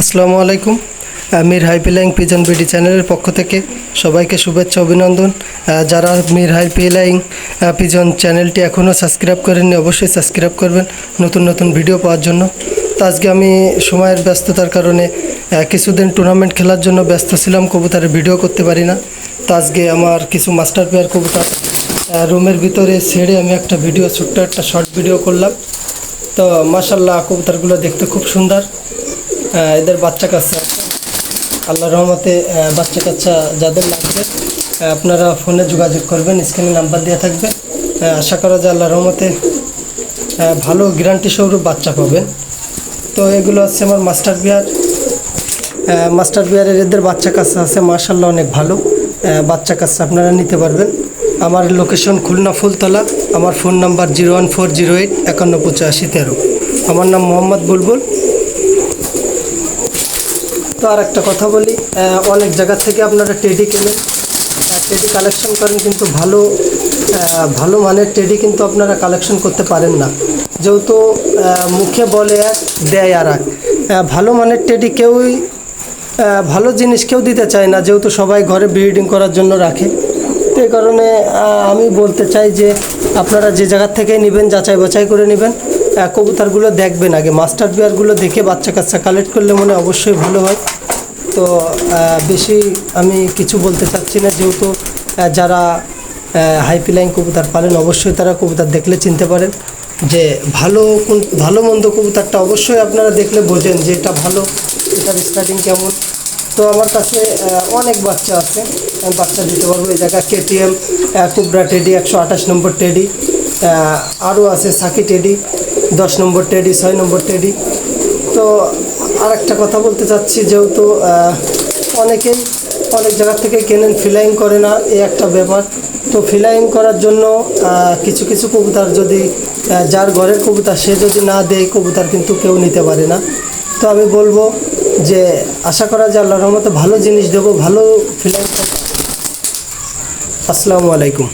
আসসালামু আলাইকুম। Mir high flying pigeon BD চ্যানেলের পক্ষ থেকে সবাইকে শুভেচ্ছা, অভিনন্দন। যারা মির হাই পিলাইং পিজন চ্যানেলটি এখনও সাবস্ক্রাইব করেননি, অবশ্যই সাবস্ক্রাইব করবেন নতুন নতুন ভিডিও পাওয়ার জন্য। তো আজকে আমি সময়ের ব্যস্ততার কারণে কিছুদিন টুর্নামেন্ট খেলার জন্য ব্যস্ত ছিলাম, কবুতরের ভিডিও করতে পারি না। তো আজকে আমার কিছু মাস্টার প্লেয়ার কবুতার রুমের ভিতরে ছেড়ে আমি একটা ভিডিও ছোট্ট একটা শর্ট ভিডিও করলাম। তো মাসাল্লাহ কবুতারগুলো দেখতে খুব সুন্দর। এদের বাচ্চা কাচ্চা। আল্লাহ রহমতে বাচ্চা কাচ্চা যাদের লাগবে আপনারা ফোনে যোগাযোগ করবেন, স্ক্রিনে নাম্বার দেওয়া থাকবে। আশা করা যায় আল্লাহ রহমতে ভালো গ্যারান্টি স্বরূপ বাচ্চা পাবেন। তো এগুলো হচ্ছে আমার মাস্টার বিয়ার। মাস্টার বিয়ারের এদের বাচ্চা কাচ্চা আছে মার্শাল্লাহ অনেক ভালো। বাচ্চা কাচ্চা আপনারা নিতে পারবেন। আমার লোকেশন খুলনা ফুলতলা, আমার phone number zero one four zero eight একান্ন পঁচাশি তেরো। আমার নাম মোহাম্মদ বুলবুল। তো আর একটা কথা বলি অনেক জায়গা থেকে আপনারা টেডি কেনেন। টেডি কালেকশন করেন কিন্তু ভালো ভালো মানের টেডি কিন্তু আপনারা কালেকশন করতে পারেন না। যেহেতু মুখে বলে এক, দেয় আর এক। ভালো মানের টেডি কেউই ভালো জিনিস কেউ দিতে চায় না, যেহেতু সবাই ঘরে ব্রিডিং করার জন্য রাখে। তো এই কারণে আমি বলতে চাই যে আপনারা যে জায়গার থেকে নেবেন যাচাই বাছাই করে নেবেন। কবুতরগুলো দেখবেন আগে। মাস্টার বিয়ারগুলো দেখে বাচ্চা কাচ্চা কালেক্ট করলে মনে অবশ্যই ভালো হয়। তো বেশি আমি কিছু বলতে চাচ্ছি না। যেহেতু যারা হাইপিলাইন কবুতর পালেন, অবশ্যই তারা কবুতর দেখলে চিনতে পারেন যে ভালো কোন, ভালো মন্দ কবুতরটা অবশ্যই আপনারা দেখলে বোঝেন যে এটা ভালো, এটার স্টার্টিং কেমন। তো, আমার কাছে অনেক বাচ্চা আছে। আমি বাচ্চা দিতে পারব। এই জায়গা কেটিএম কুবরা টেডি একশো আঠাশ নম্বর টেডি আরও আছে সাকি টেডি দশ নম্বর টেডি, ছয় নম্বর টেডি। তো আর একটা কথা বলতে চাচ্ছি, যেহেতু অনেকেই অনেক জায়গা থেকে কেনেন ফিলাইং করে না এই একটা ব্যাপার। তো ফিলাইং করার জন্য কিছু কিছু কবুতর যদি যার ঘরের কবুতর সে যদি না দেয়, কবুতর কিন্তু কেউ নিতে পারে না। তো আমি বলব যে, আশা করা যায় আল্লাহর রহমতে ভালো জিনিস দেবো, ভালো ফিলাইং আসসালামু আলাইকুম।